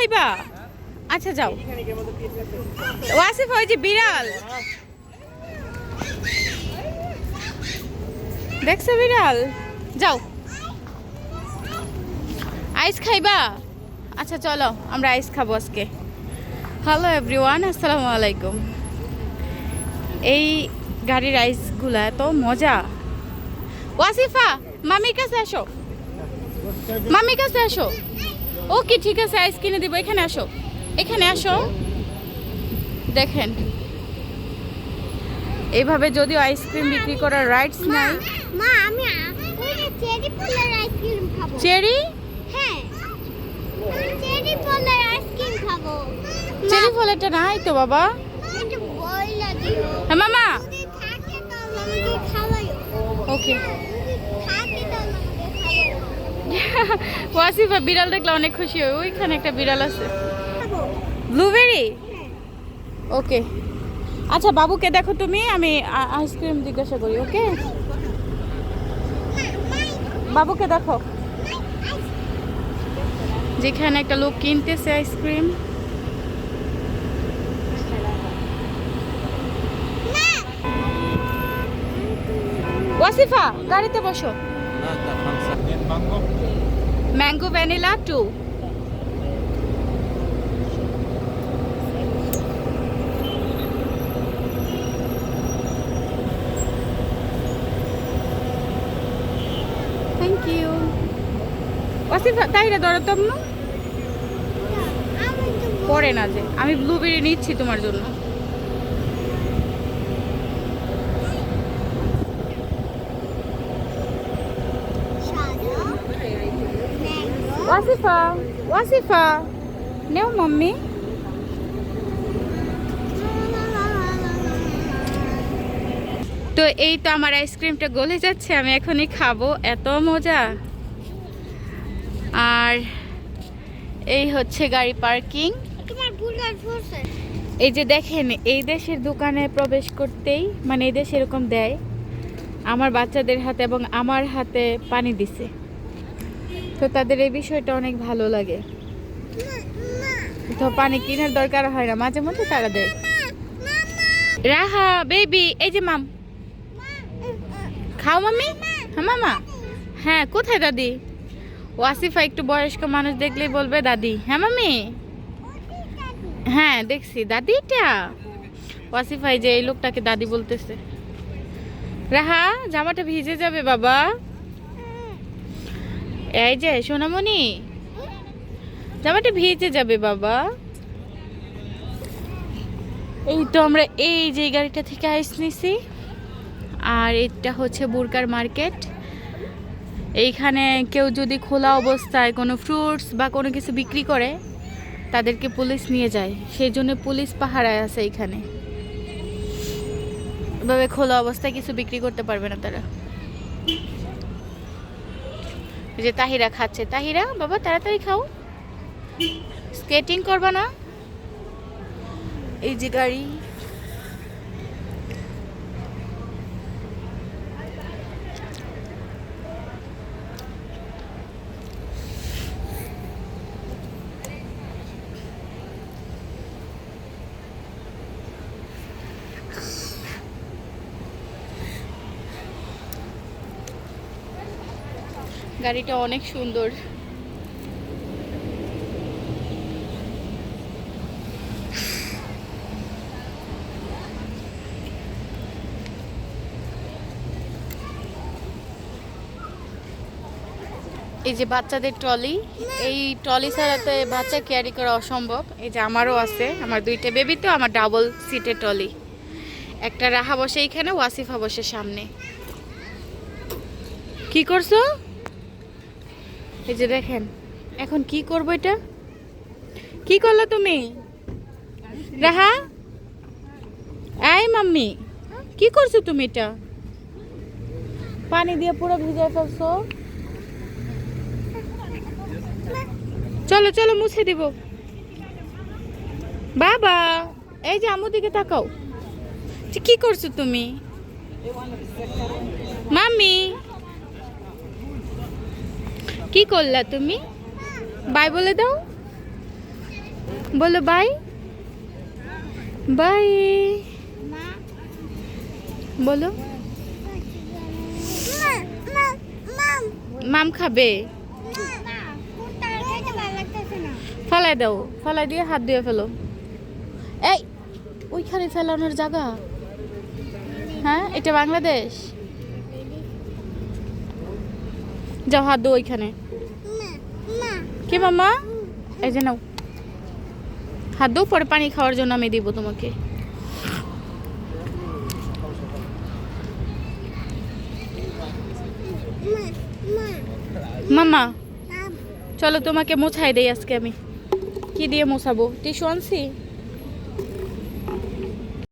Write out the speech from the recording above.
খাইবা? আচ্ছা যাও। ওয়াসিফ ওই বিড়াল। দেখছ বিড়াল? যাও। আইস খাইবা? আচ্ছা চলো, আমরা আইস খাব আজকে। হ্যালো এভরিওয়ান আসসালামু আলাইকুম। এই গাড়ির আইসগুলো এত মজা। ওয়াসিফা, মামির কাছে আসো। মামির কাছে আসো। ওকে ঠিক আছে আইস কিনে দিব। এখানে আসো। এখানে আসো। দেখেন। এইভাবে যদিও আইসক্রিম বিক্রি করার রাইটস নাই। মা আমি আ- ওই যে চেরি ফলের আইসক্রিম খাব। চেরি হ্যাঁ। চেরি ফলের আইসক্রিম খাব। চেরি ফলেরটা নাই তো বাবা। হ্যাঁ মামা। যদি ওকে যদি থাকে তো আমাকে খাওয়াইও ওয়াসিফা বিড়াল দেখলে অনেক খুশি হয় ওইখানে একটা বিড়াল আছে ব্লুবেরি হ্যাঁ ওকে আচ্ছা বাবুকে দেখো তুমি আমি আইসক্রিম জিজ্ঞাসা করি ওকে বাবুকে দেখো যেখানে একটা লোক কিনতেছে আইসক্রিম ওয়াসিফা গাড়িতে বসো mango vanilla two thank you Wasifa তাইরা ধরো তো আম্মু। আমি তো পরে না যে আমি ব্লুবেরি নিচ্ছি তোমার জন্য। ওয়াসিফা ওয়াসিফা নেও মাম্মি তো এই তো আমার আইসক্রিমটা গলে যাচ্ছে আমি এখনই খাব এত মজা। আর এই হচ্ছে গাড়ি পার্কিং। এই যে দেখেন এই দেশের দোকানে প্রবেশ করতেই মানে এই দেশে এরকম দেয় আমার বাচ্চাদের হাতে এবং আমার হাতে পানি দিছে। তো তাদের এই বিষয়টা অনেক ভালো লাগে। তো পানি কেনার দরকার হয় না, মাঝে মধ্যে তারা দেয়। রাহা, বেবি, এই যে মাম। খাও মামি হ্যাঁ মামা। হ্যাঁ কোথায় দাদি? ওয়াসিফা একটু বয়স্ক মানুষ দেখলেই বলবে দাদি। হ্যাঁ মামি হ্যাঁ দেখছি। দাদিটা ওয়াসিফাই যে এই লোকটাকে দাদি বলতেছে। রাহা, জামাটা ভিজে যাবে বাবা। এই যে, সোনামণি। জামাটা ভিজে যাবে, বাবা। এই তো আমরা এই যে গাড়িটা থেকে আইস নিছি। আর এটা হচ্ছে বুরকার মার্কেট। এইখানে কেউ যদি খোলা অবস্থায় কোনো ফ্রুটস বা কোনো কিছু বিক্রি করে, তাদেরকে পুলিশ নিয়ে যায়। সেই জন্য পুলিশ পাহারায় আছে এইখানে। এভাবে খোলা অবস্থায় কিছু বিক্রি করতে পারবে না তারা। যে তাহিরা খাচ্ছে। তাহিরা বাবা তাড়াতাড়ি খাও। স্কেটিং করবা না? এই যে গাড়ি। গাড়িটা অনেক সুন্দর। এই যে বাচ্চাদের ট্রলি, এই ট্রলি ছাড়াতে বাচ্চা ক্যারি করা অসম্ভব। এই যে আমারও আছে, আমার দুইটা বেবি তো, আমার ডাবল সিটের ট্রলি। একটা রাহা বসে এইখানে, ওয়াসিফা বসে সামনে। কি করছ? এই যে দেখেন, এখন কি করব এটা? কি করল তুমি? রাহা? এই মাম্মি, কি করছ তুমি এটা? পানি দিয়ে পুরো ভিজায় ফেলছো? চলো চলো, মুছে দিব। বাবা, এই যে আমার দিকে তাকাও। কি করছ তুমি? মাম্মি কি করলা তুমি? বাই বলে দাও। বলো বাই। বাই। বলো। মাম খাবে? ফালাই দাও, ফালাই দিয়ে হাত দিয়ে ফেলো। এই, ওইখানে ফেলানোর জায়গা? হ্যাঁ এটা বাংলাদেশ? যাও হাত দো ওইখানে। কি মামা? এই যে নাও। হাত দাও পরে পানি খাওয়ার জন্য আমি দিব তোমাকে। মামা, চলো তোমাকে মোছাই দেই আজকে আমি। কি দিয়ে মোছাবো? টিস্যু আনছি?